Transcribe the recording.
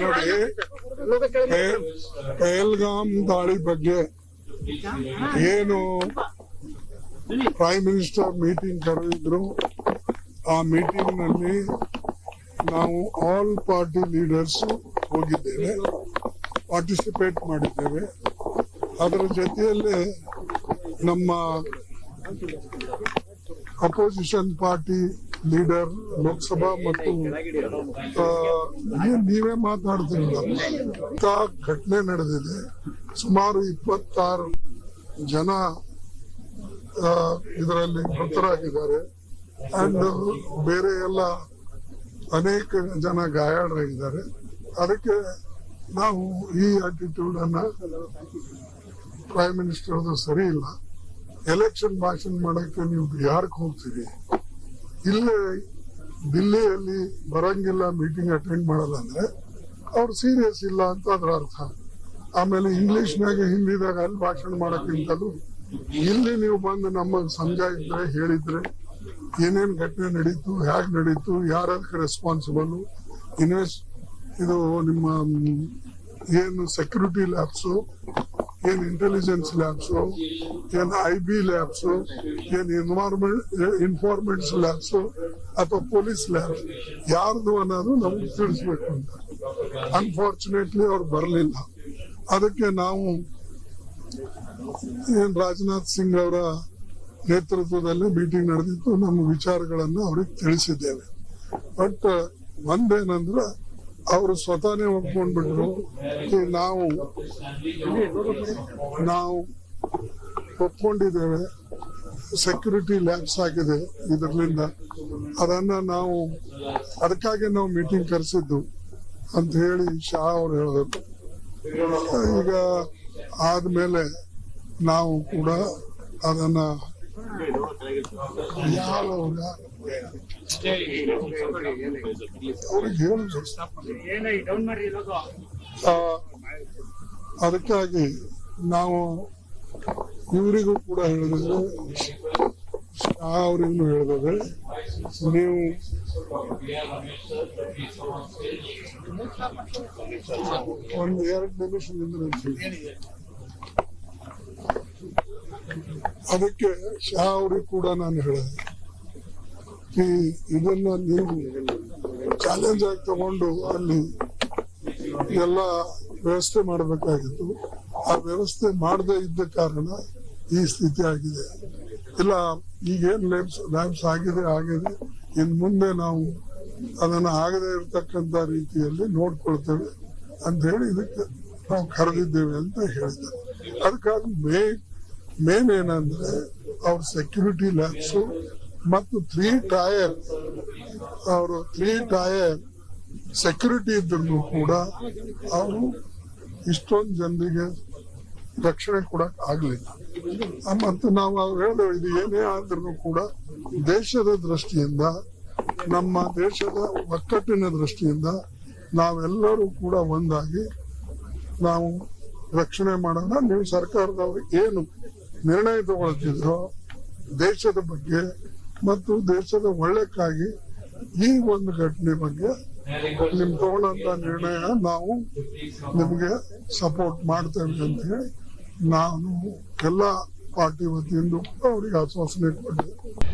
ನೋಡಿ ಪೆಹಲ್ಗಾಮ್ ದಾಳಿ ಬಗ್ಗೆ ಏನು ಪ್ರೈಮ್ ಮಿನಿಸ್ಟರ್ ಮೀಟಿಂಗ್ ಕರೆದಿದ್ರು. ಆ ಮೀಟಿಂಗ್ನಲ್ಲಿ ನಾವು ಆಲ್ ಪಾರ್ಟಿ ಲೀಡರ್ಸ್ ಹೋಗಿದ್ದೇವೆ ಪಾರ್ಟಿಸಿಪೇಟ್ ಮಾಡಿದ್ದೇವೆ. ಅದರ ಜೊತೆಯಲ್ಲೇ ನಮ್ಮ ಅಪೋಸಿಷನ್ ಪಾರ್ಟಿ ಲೀಡರ್ ಲೋಕಸಭಾ ಮತ್ತು ನೀವೇ ಮಾತಾಡ್ತಿರಲ್ಲ ಇಂಥ ಘಟನೆ ನಡೆದಿದೆ. ಸುಮಾರು ಇಪ್ಪತ್ತಾರು ಜನ ಇದರಲ್ಲಿ ಮೃತರಾಗಿದ್ದಾರೆ. ಅಂಡ್ ಬೇರೆ ಎಲ್ಲ ಅನೇಕ ಜನ ಗಾಯಾಳರಾಗಿದ್ದಾರೆ. ಅದಕ್ಕೆ ನಾವು ಈ ಆಟಿಟ್ಯೂಡ್ ಅನ್ನ ಪ್ರೈಮ್ ಮಿನಿಸ್ಟರ್ ಸರಿ ಇಲ್ಲ. ಎಲೆಕ್ಷನ್ ಭಾಷಣ ಮಾಡಕ್ಕೆ ನೀವು ಬಿಹಾರಕ್ಕೆ ಹೋಗ್ತೀರಿ? ಇಲ್ಲೇ ದಿಲ್ಲಿಯಲ್ಲಿ ಬರಂಗಿಲ್ಲ ಮೀಟಿಂಗ್ ಅಟೆಂಡ್ ಮಾಡಲ್ಲ ಅಂದ್ರೆ ಅವ್ರು ಸೀರಿಯಸ್ ಇಲ್ಲ ಅಂತ ಅದ್ರ ಅರ್ಥ. ಆಮೇಲೆ ಇಂಗ್ಲಿಷ್ನಾಗ ಹಿಂದಿದಾಗ ಅಲ್ಲಿ ಭಾಷಣ ಮಾಡೋಕ್ಕಿಂತಲೂ ಇಲ್ಲಿ ನೀವು ಬಂದು ನಮಗೆ ಇದ್ರೆ ಹೇಳಿದ್ರೆ ಏನೇನ್ ಘಟನೆ ನಡೀತು ಹೇಗ್ ನಡೀತು ಯಾರದಕ್ಕೆ ರೆಸ್ಪಾನ್ಸಿಬಲ್ ಇನ್ವೆಸ್ಟ್ ಇದು ನಿಮ್ಮ, ಏನು ಸೆಕ್ಯೂರಿಟಿ ಲ್ಯಾಬ್ಸು ಏನ್ ಇಂಟೆಲಿಜೆನ್ಸ್ ಲ್ಯಾಬ್ಸು ಏನು ಐ ಬಿ ಲ್ಯಾಬ್ಸು ಏನು ಎನ್ವೈರ್ಮೆಂಟ್ ಇನ್ಫಾರ್ಮೆಂಟ್ಸ್ ಲ್ಯಾಬ್ಸು ಅಥವಾ ಪೊಲೀಸ್ ಲ್ಯಾಬ್ಸ್ ಯಾರ್ದು ಅನ್ನೋದು ನಮ್ಗೆ ತಿಳಿಸ್ಬೇಕು ಅಂತ. ಅನ್ಫಾರ್ಚುನೇಟ್ಲಿ ಅವ್ರು ಬರಲಿಲ್ಲ. ಅದಕ್ಕೆ ನಾವು ಏನು ರಾಜನಾಥ್ ಸಿಂಗ್ ಅವರ ನೇತೃತ್ವದಲ್ಲಿ ಮೀಟಿಂಗ್ ನಡೆದಿತ್ತು, ನಮ್ಮ ವಿಚಾರಗಳನ್ನು ಅವ್ರಿಗೆ ತಿಳಿಸಿದ್ದೇವೆ. ಬಟ್ ಒಂದೇನಂದ್ರೆ ಅವರು ಸ್ವತಃನೇ ಒಪ್ಕೊಂಡ್ಬಿಟ್ರು. ನಾವು ನಾವು ಒಪ್ಕೊಂಡಿದ್ದೇವೆ. ಸೆಕ್ಯೂರಿಟಿ ಲ್ಯಾಬ್ಸ್ ಆಗಿದೆ ಇದರಿಂದ. ಅದನ್ನ ನಾವು, ಅದಕ್ಕಾಗಿ ನಾವು ಮೀಟಿಂಗ್ ಕರೆಸಿದ್ದು ಅಂತ ಹೇಳಿ ಶಾ ಅವರು ಹೇಳಿದ್ರು. ಈಗ ಆದ್ಮೇಲೆ ನಾವು ಕೂಡ ಅದನ್ನ ಅದಕ್ಕಾಗಿ ನಾವು ಇವರಿಗೂ ಕೂಡ ಹೇಳಿದ್ರೆ ಅವರಿಗೂ ಹೇಳಿದ್ರೆ ನೀವು ಒಂದು ಎರಡು ನಿಮಿಷ ನಿಂದ್ರೆ ಅದಕ್ಕೆ ಶಾ ಅವ್ರಿಗೆ ಕೂಡ ನಾನು ಹೇಳಿದೆ. ಈ ಇದನ್ನ ನೀವು ಚಾಲೆಂಜ್ ಆಗಿ ತಗೊಂಡು ಅಲ್ಲಿ ಎಲ್ಲ ವ್ಯವಸ್ಥೆ ಮಾಡಬೇಕಾಗಿತ್ತು. ಆ ವ್ಯವಸ್ಥೆ ಮಾಡದೇ ಇದ್ದ ಕಾರಣ ಈ ಸ್ಥಿತಿ ಆಗಿದೆ. ಇಲ್ಲ, ಈಗೇನು ಲ್ಯಾಬ್ಸ್ ಲ್ಯಾಬ್ಸ್ ಆಗಿದೆ ಆಗಿದೆ. ಇನ್ ಮುಂದೆ ನಾವು ಅದನ್ನು ಆಗದೆ ಇರತಕ್ಕಂತ ರೀತಿಯಲ್ಲಿ ನೋಡ್ಕೊಳ್ತೇವೆ. ಅಂತ ಹೇಳಿ ಇದಕ್ಕೆ ನಾವು ಕರೆದಿದ್ದೇವೆ ಅಂತ ಹೇಳಿದ್ದಾರೆ. ಅದಕ್ಕಾಗಿ ಮೇ ಮೇನ್ ಏನಂದ್ರೆ ಅವ್ರ ಸೆಕ್ಯೂರಿಟಿ ಲ್ಯಾಬ್ಸ್ ಮತ್ತು ತ್ರೀ ಟಯರ್ ಅವರು ತ್ರೀ ಟಯರ್ ಸೆಕ್ಯೂರಿಟಿ ಇದ್ರು ಕೂಡ ಅವರು ಇಷ್ಟೊಂದು ಜನರಿಗೆ ರಕ್ಷಣೆ ಕೊಡಕ್ ಆಗ್ಲಿಲ್ಲ. ಮತ್ತು ನಾವು ಅವ್ರು ಹೇಳೋ ಇದು ಏನೇ ಆದ್ರೂ ಕೂಡ ದೇಶದ ದೃಷ್ಟಿಯಿಂದ, ನಮ್ಮ ದೇಶದ ಒಕ್ಕಟ್ಟಿನ ದೃಷ್ಟಿಯಿಂದ ನಾವೆಲ್ಲರೂ ಕೂಡ ಒಂದಾಗಿ ನಾವು ರಕ್ಷಣೆ ಮಾಡೋಣ. ನೀವು ಸರ್ಕಾರದವರು ಏನು ನಿರ್ಣಯ ತಗೊಳ್ತಿದ್ರು ದೇಶದ ಬಗ್ಗೆ ಮತ್ತು ದೇಶದ ಒಳ್ಳೆಕ್ಕಾಗಿ ಈ ಒಂದು ಘಟನೆ ಬಗ್ಗೆ ನಿಮ್ ತಗೊಳ್ಳಂತ ನಿರ್ಣಯ ನಾವು ನಿಮ್ಗೆ ಸಪೋರ್ಟ್ ಮಾಡ್ತೇವೆ ಅಂತ ಹೇಳಿ ನಾನು ಎಲ್ಲ ಪಾರ್ಟಿ ವತಿಯಿಂದ ಕೂಡ ಅವರಿಗೆ ಆಶ್ವಾಸನೆ ಕೊಟ್ಟಿದ್ದೆ